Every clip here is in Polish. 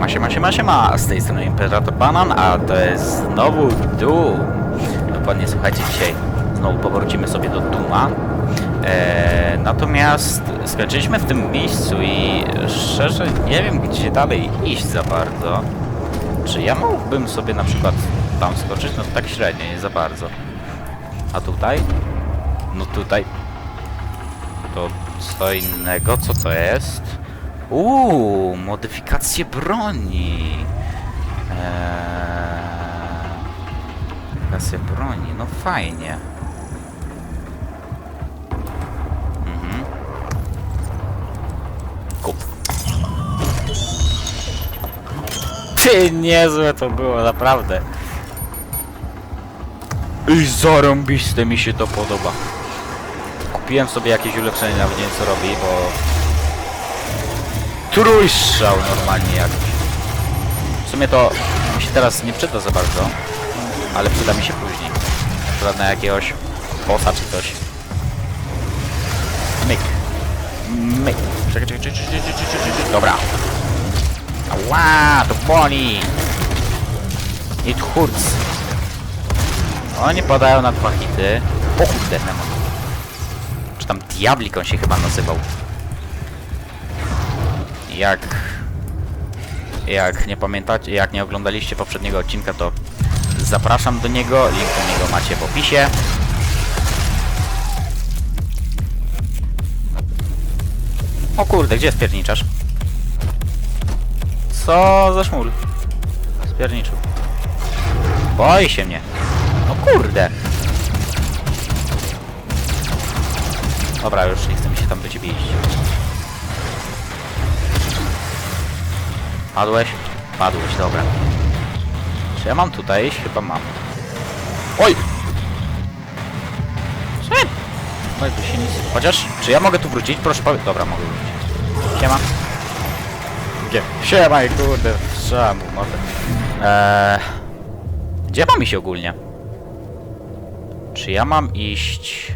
Siema, siema, siema, siema, z tej strony Imperator Banan, a to jest znowu Doom. Dokładnie, słuchajcie, dzisiaj znowu powrócimy sobie do Duma. Eee, natomiast skończyliśmy w tym miejscu i szczerze nie wiem, gdzie dalej iść za bardzo. Czy ja mógłbym sobie na przykład tam skoczyć? No tak średnio, nie za bardzo. A tutaj? No tutaj to co innego, co to jest? Uuu, modyfikacje broni. Eee, modyfikacja broni, no fajnie. Mhm. Kup. Ty, niezłe to było, naprawdę. I zarąbiste mi się to podoba. Kupiłem sobie jakieś ulepszenie, nawet nie wiem co robi, bo... Trójstrzał normalnie jakiś. W sumie to mi się teraz nie przyda za bardzo, ale przyda mi się później. Na przykład na jakiegoś bossa czy coś. Myk. Myk. Czekaj, czekaj, czekaj, czekaj, czekaj, czekaj, czekaj. Dobra. Ała, to boli. It hurts. Oni podają na dwa hity. O kurde. Czy tam Diablik on się chyba nazywał. Jak... Jak nie pamiętacie, jak nie oglądaliście poprzedniego odcinka, to zapraszam do niego. Link do niego macie w opisie. O kurde, gdzie spierniczasz? Co za szmul? Spierniczył. Boi się mnie. No kurde. Dobra, już nie chce mi się tam do ciebie iść. Padłeś? Padłeś, dobra. Czy ja mam tutaj? Chyba mam. Oj! Co? No się nic... Chociaż, czy ja mogę tu wrócić? Proszę powiedz... Dobra, mogę wrócić. Siema. Gdzie? Siema, kurde, strzałam mu może. Eee... Gdzie mam iść ogólnie? Czy ja mam iść...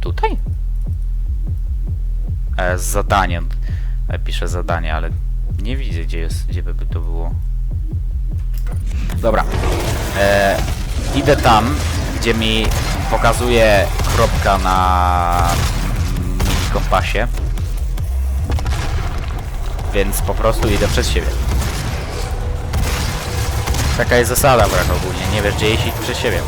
Tutaj? Z zadaniem. Piszę zadanie, ale nie widzę gdzie jest, gdzie by to było. Dobra. E, idę tam, gdzie mi pokazuje kropka na mini kompasie. Więc po prostu idę przez siebie. Taka jest zasada brak ogólnie, nie wiesz gdzie idź przez siebie.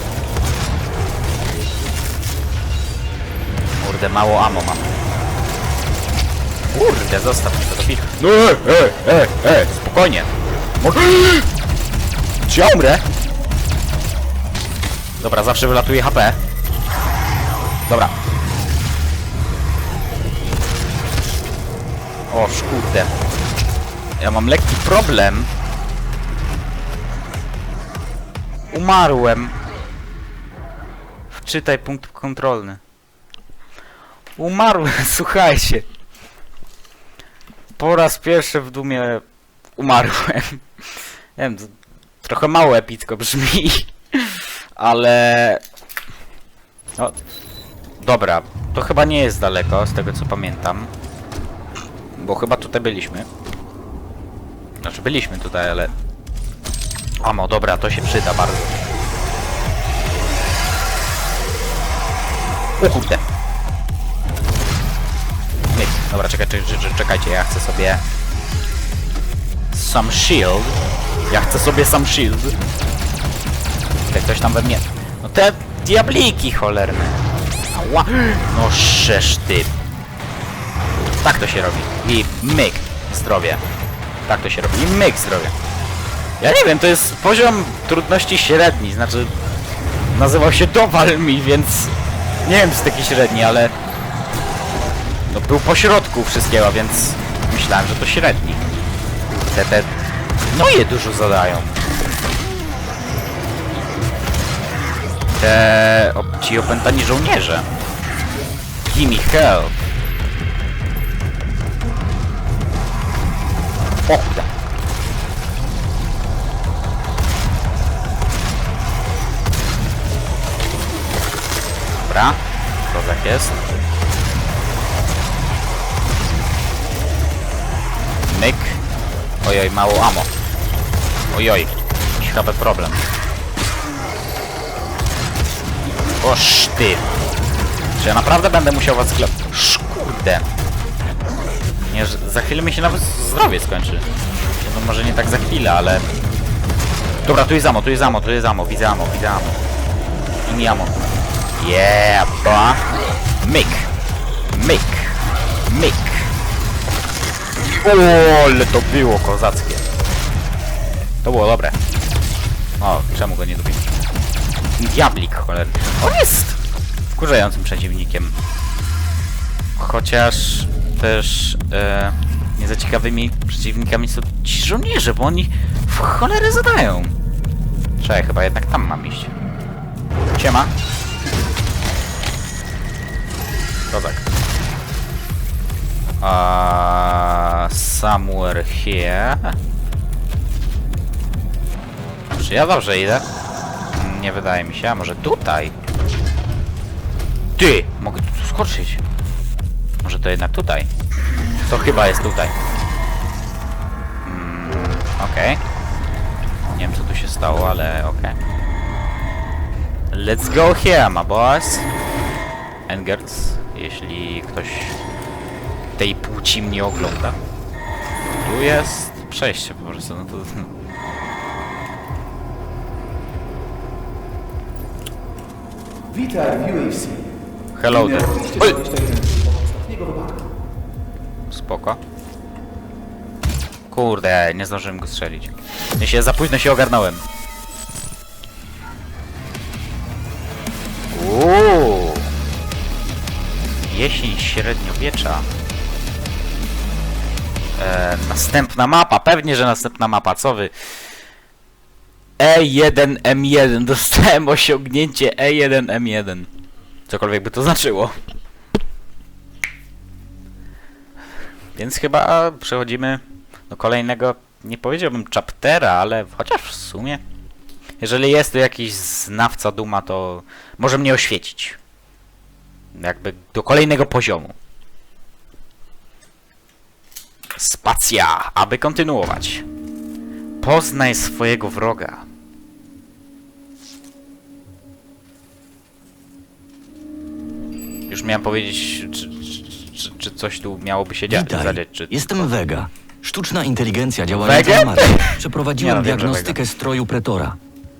Kurde, mało amo mam. Kurde, zostaw to do No e, e, e, e, spokojnie. Może... Czy ja umrę? Dobra, zawsze wylatuje HP. Dobra. O, kurde. Ja mam lekki problem. Umarłem. Wczytaj punkt kontrolny. Umarłem, słuchajcie. Po raz pierwszy w dumie umarłem. Nie wiem, trochę mało epicko brzmi, ale... No, dobra, to chyba nie jest daleko, z tego co pamiętam. Bo chyba tutaj byliśmy. Znaczy byliśmy tutaj, ale... O, no dobra, to się przyda bardzo. O kurde. Dobra, czekaj, czekaj, czekaj, czekajcie, ja chcę sobie... Some shield. Ja chcę sobie some shield. Czekaj, ktoś tam we mnie... No te diabliki cholerne. Ała. No szesz ty. Tak to się robi. I myk. Zdrowie. Tak to się robi. I myk zdrowie. Ja nie wiem, to jest poziom trudności średni, znaczy... Nazywał się Dowal mi, więc... Nie wiem, czy jest taki średni, ale... Był po środku wszystkiego, więc myślałem, że to średni. Te, te... No je dużo zadają. Te... op- ci opętani żołnierze. Gimme help. O. Dobra. Kozak jest. Myk. Ojoj, mało amo. Ojoj, chyba problem. Oż ty. Czy ja naprawdę będę musiał was sklep... Kurde. Nie, za chwilę mi się nawet zdrowie skończy. No może nie tak za chwilę, ale... Dobra, tu jest amo, tu jest amo, tu jest amo, widzę amo, widzę amo. I mi amo. Yeah, ba. Myk. O, ale to było kozackie. To było dobre. O, czemu go nie lubię? Diablik cholerny. On jest wkurzającym przeciwnikiem. Chociaż też e, nie za ciekawymi przeciwnikami są ci żołnierze, bo oni w cholerę zadają. Czekaj, chyba jednak tam mam iść. Siema. Kozak. Somewhere here. Czy ja dobrze idę? Nie wydaje mi się, a może tutaj? Ty! Mogę tu skoczyć. Może to jednak tutaj? To chyba jest tutaj. Mm, okej. Nie wiem co tu się stało, ale okej. Let's go here, my boss. Engerts, jeśli ktoś tej płci mnie ogląda. Tu jest przejście po prostu, no to... Witaj w UFC. Hello there. Oj! 221 od ostatniego wypadku. Spoko. Kurde, nie zdążyłem go strzelić. Ja się za późno się ogarnąłem. Uuu. Jesień średniowiecza. E, następna mapa, pewnie, że następna mapa, co wy? E1M1, dostałem osiągnięcie E E1M1. Cokolwiek by to znaczyło. Więc chyba przechodzimy do kolejnego, nie powiedziałbym chaptera, ale chociaż w sumie. Jeżeli jest tu jakiś znawca Duma, to może mnie oświecić. Jakby do kolejnego poziomu. Spacja, aby kontynuować. Poznaj swojego wroga. Już miałem powiedzieć, czy, czy, czy, czy coś tu miałoby się dzia- Witaj, zadziać, czy... jestem Vega. Sztuczna inteligencja działająca na Marsie. Nie Przeprowadziłem no, wiem, że diagnostykę stroju Pretora.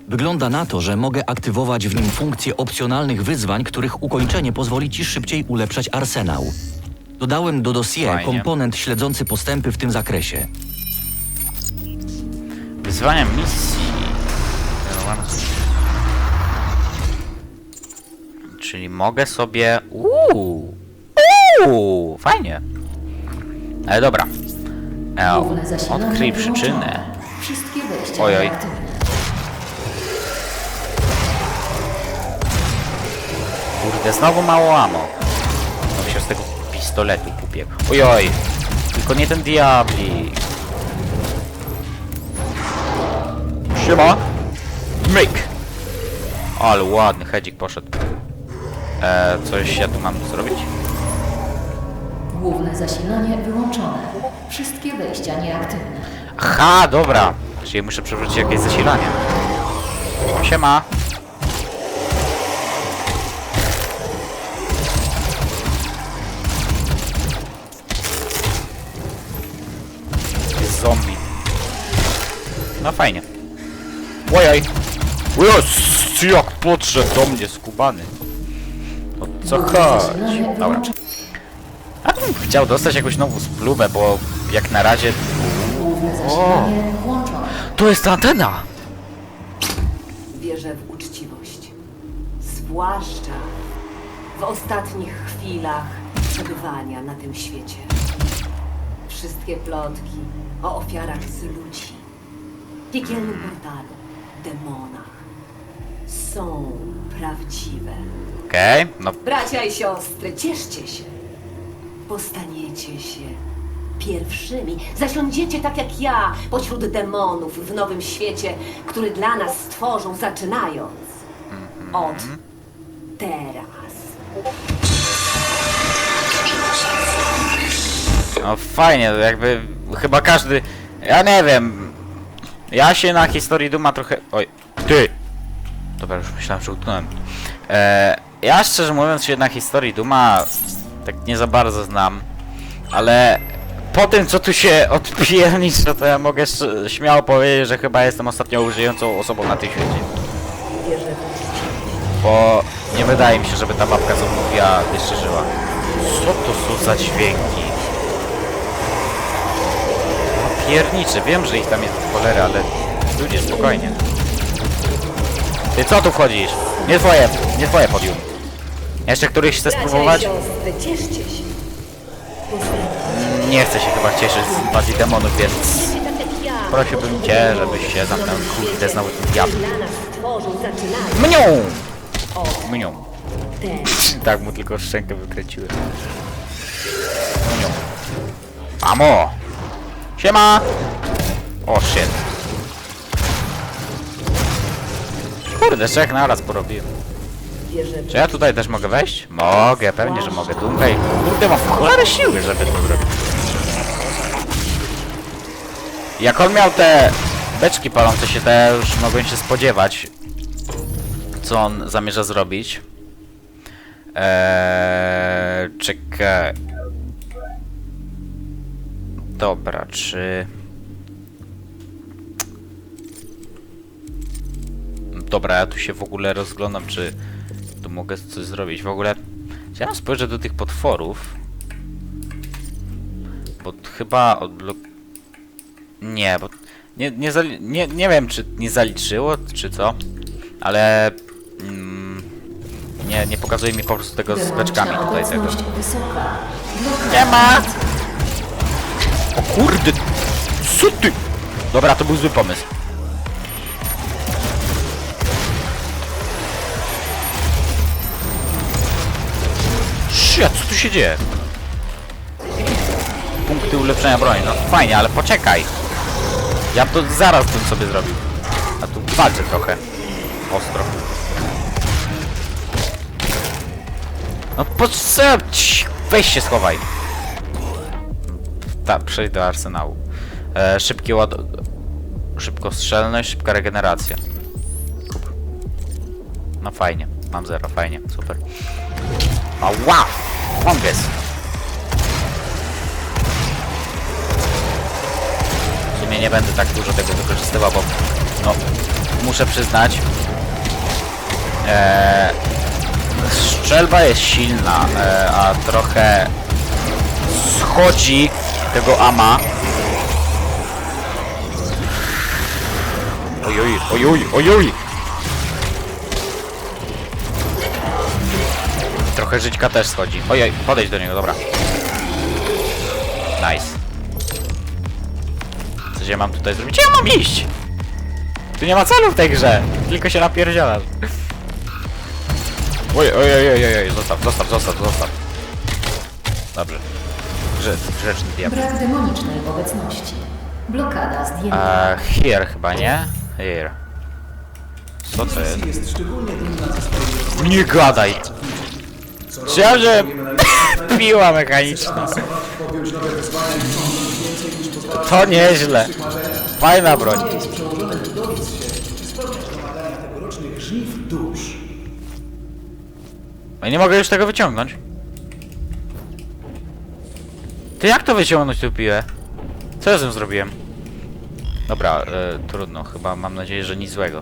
Wygląda na to, że mogę aktywować w nim funkcje opcjonalnych wyzwań, których ukończenie pozwoli ci szybciej ulepszać arsenał. Dodałem do dossier Fajnie. komponent śledzący postępy w tym zakresie. Wyzwania misji. Czyli mogę sobie... Uuu! Uuu! Fajnie. Ale dobra. E, odkryj przyczynę. Wszystkie wejścia Ojoj. Kurde, znowu mało amo. Pistoletu kupię. Ojoj! Tylko nie ten diabli. Siema! Myk! Ale ładny hedzik poszedł. E, coś ja tu mam zrobić? Główne zasilanie wyłączone. Wszystkie wejścia nieaktywne. Aha, dobra. Czyli muszę przewrócić jakieś zasilanie. Siema. No fajnie. Ojoj. Ojos, jak podszedł do mnie skubany. O co Główne chodzi? Dobra. A bym chciał dostać jakąś nową splubę, bo jak na razie... Włączone. To jest antena! Wierzę w uczciwość. Zwłaszcza w ostatnich chwilach przebywania na tym świecie. Wszystkie plotki o ofiarach z ludzi, piekielnym portalu, demonach są prawdziwe. Okej, no Bracia i siostry, cieszcie się. Postaniecie się pierwszymi. Zasiądziecie tak jak ja pośród demonów w nowym świecie, który dla nas stworzą, zaczynając od teraz. No fajnie, jakby chyba każdy... Ja nie wiem. Ja się na historii Duma trochę... Oj, ty! Dobra, już myślałem, że utknąłem. E, ja szczerze mówiąc się na historii Duma tak nie za bardzo znam, ale po tym co tu się odpiernicza, to ja mogę śmiało powiedzieć, że chyba jestem ostatnią żyjącą osobą na tym świecie. Bo nie wydaje mi się, żeby ta babka co mówiła jeszcze żyła. Co to są za dźwięki? Piernicze, wiem, że ich tam jest cholery, ale ludzie spokojnie. Ty co tu wchodzisz? Nie twoje, nie twoje podium. Jeszcze któryś chce spróbować? Nie chcę się chyba cieszyć z inwazji demonów, więc prosiłbym cię, żebyś się zamknął. Kurde, znowu ten diabł. Mnią! Mnią. Tak mu tylko szczękę wykręciłem. Mnią. Mamo! Siema! O shit. Kurde, trzech naraz porobiłem. Czy ja tutaj też mogę wejść? Mogę, pewnie, że mogę. Dungaj. Kurde, mam cholerę siły, żeby to zrobić. Jak on miał te beczki palące się, to ja już mogłem się spodziewać, co on zamierza zrobić. Eee, czekaj. Dobra, czy... Dobra, ja tu się w ogóle rozglądam, czy tu mogę coś zrobić. W ogóle chciałem spojrzeć do tych potworów. Bo chyba odblok... Nie, bo... Nie, nie, nie, nie wiem, czy nie zaliczyło, czy co, ale... Mm, nie, nie pokazuje mi po prostu tego z beczkami tutaj tego. Nie ma! Kurde! Co ty? Dobra, to był zły pomysł. Shit, co tu się dzieje? Punkty ulepszenia broni. No fajnie, ale poczekaj. Ja to zaraz bym sobie zrobił. A tu walczę trochę. Ostro. No po co? Weź się schowaj. Tak, przejdź do arsenału. E, szybki ład... Szybkostrzelność, szybka regeneracja. Kup. No fajnie, mam zero, fajnie, super. Ała! Fungus! W sumie nie będę tak dużo tego wykorzystywał, bo no, muszę przyznać, e, strzelba jest silna, e, a trochę schodzi tego ama. Ojoj, ojoj, ojoj! Trochę żyćka też schodzi. Ojej, podejdź do niego, dobra. Nice. Co ja mam tutaj zrobić? Ja mam iść? Tu nie ma celu w tej grze. Tylko się napierdzielasz. Oj, oj, oj, oj, oj, oj, zostaw, zostaw, zostaw, zostaw. Dobrze. Grze, grzeczny diabeł. Brak demonicznej obecności. Blokada zdjęta. A, here chyba, nie? Here. Co to jest? jest szczególnie dumna ze swojej Nie gadaj! Chciałem, że piła mechaniczna. podjąć nowe wyzwania i ciągnąć więcej niż pozwala To nieźle. Fajna broń. jest przełożonym dowiedz się, czy spełniasz wymagania tegorocznych żniw dusz. Ja nie mogę już tego wyciągnąć. Ty jak to wyciągnąć tu piłę? Co ja z tym zrobiłem? Dobra, e, trudno, chyba mam nadzieję, że nic złego.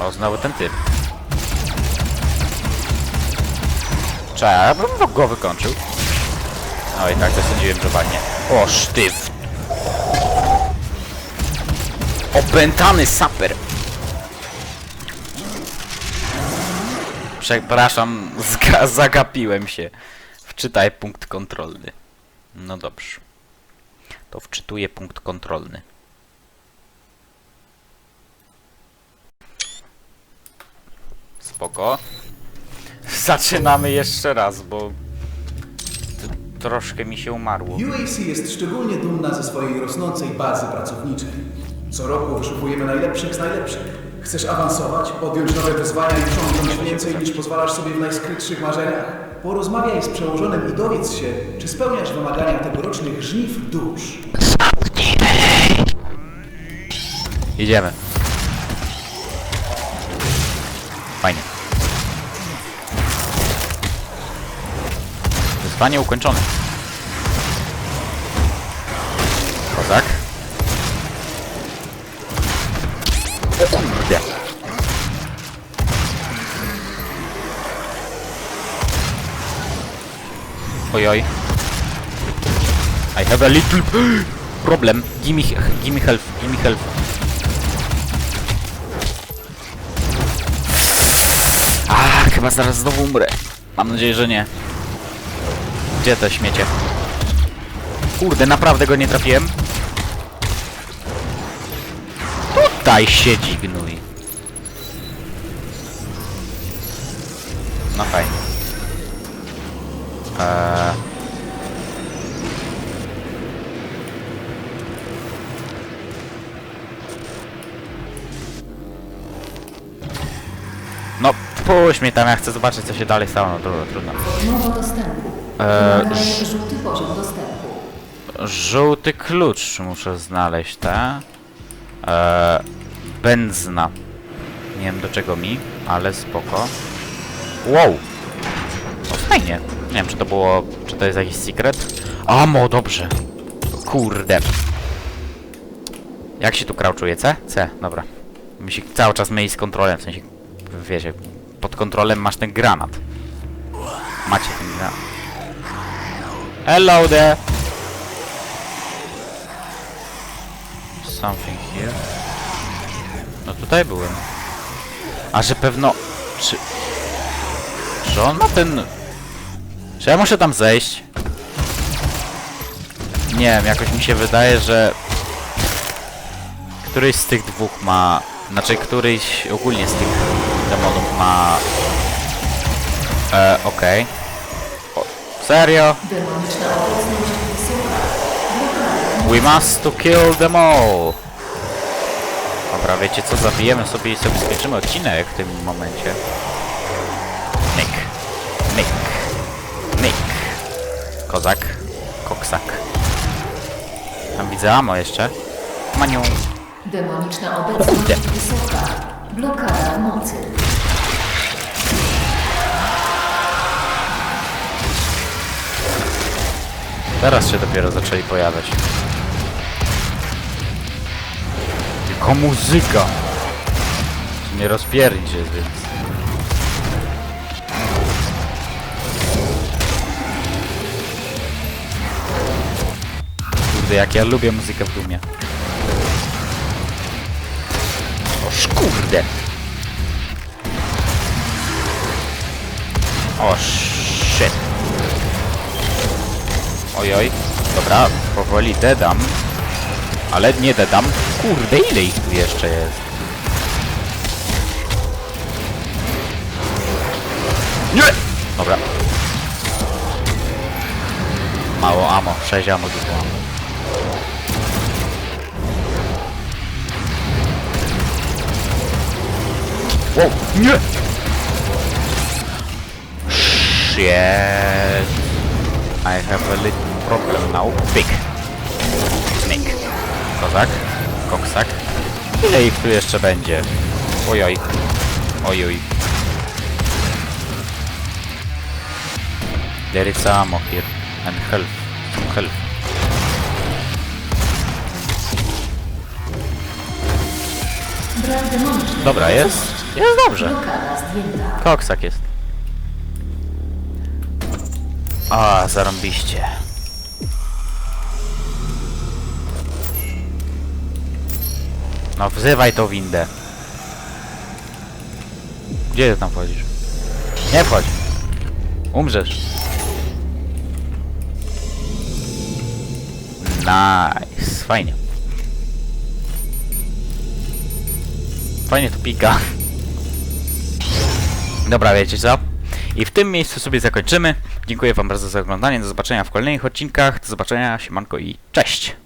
O, znowu ten typ. Czekaj, ja bym go wykończył. No i tak to sądziłem, że walnie. O, sztyw! Opętany saper! Przepraszam, zagapiłem się. Wczytaj punkt kontrolny. No dobrze. To wczytuję punkt kontrolny. Spoko. Zaczynamy jeszcze raz, bo troszkę mi się umarło. UAC jest szczególnie dumna ze swojej rosnącej bazy pracowniczej. Co roku wyszukujemy najlepszych z najlepszych. Chcesz awansować, podjąć nowe wyzwania i ciągnąć więcej niż pozwalasz sobie w najskrytszych marzeniach? Porozmawiaj z przełożonym i dowiedz się, czy spełniasz wymagania tegorocznych żniw dusz. Idziemy. Fajnie. Wyzwanie ukończone. Ojoj. I have a little problem. Gimme, gimme help, gimme help. A, chyba zaraz znowu umrę. Mam nadzieję, że nie. Gdzie to śmiecie? Kurde, naprawdę go nie trafiłem. Tutaj siedzi gnój. Puść mnie tam, ja chcę zobaczyć, co się dalej stało. No dobra, trudno. Mowa dostępu. Eee, ż- żółty poziom dostępu. Żółty klucz muszę znaleźć, te. Eee, benzyna. Nie wiem do czego mi, ale spoko. Wow! No fajnie. Nie wiem czy to było, czy to jest jakiś secret. Amo, dobrze. Kurde. Jak się tu crouchuje? C? C, dobra. Mi się cały czas myli z kontrolem, w sensie, wiecie, pod kontrolem masz ten granat. Macie ten granat. Hello there! Something here. No tutaj byłem. A że pewno... Czy... Że on ma ten... Czy ja muszę tam zejść? Nie wiem, jakoś mi się wydaje, że... Któryś z tych dwóch ma... Znaczy, któryś ogólnie z tych demonów ma... E, okej. O, Serio? We must to kill them all. Dobra, wiecie co, zabijemy sobie i sobie skończymy odcinek w tym momencie. Myk. Myk. Myk. Kozak. Koksak. Tam widzę amo jeszcze. Maniu. Demoniczna obecność wysoka. Blokada mocy. Teraz się dopiero zaczęli pojawiać. Tylko muzyka. Nie rozpierdzić jest, więc... Kurde, jak ja lubię muzykę w Dumie. Oż kurde! O shit! Ojoj, dobra, powoli dedam. Ale nie dedam. Kurde, ile ich tu jeszcze jest? Nie! Dobra. Mało amo, 6 amo tylko Wow, nie! Shit. I have a little problem now. Big. Snake. Kozak. Koksak. Ile ich tu jeszcze będzie? Ojoj. Ojoj. There is ammo here. And health. Some health. Dobra, jest. Jest dobrze. Koksak jest. A, zarąbiście. No wzywaj tą windę. Gdzie ty tam wchodzisz? Nie wchodź. Umrzesz. Nice. Fajnie. Fajnie to pika. Dobra, wiecie co? I w tym miejscu sobie zakończymy. Dziękuję wam bardzo za oglądanie. Do zobaczenia w kolejnych odcinkach. Do zobaczenia, siemanko i cześć!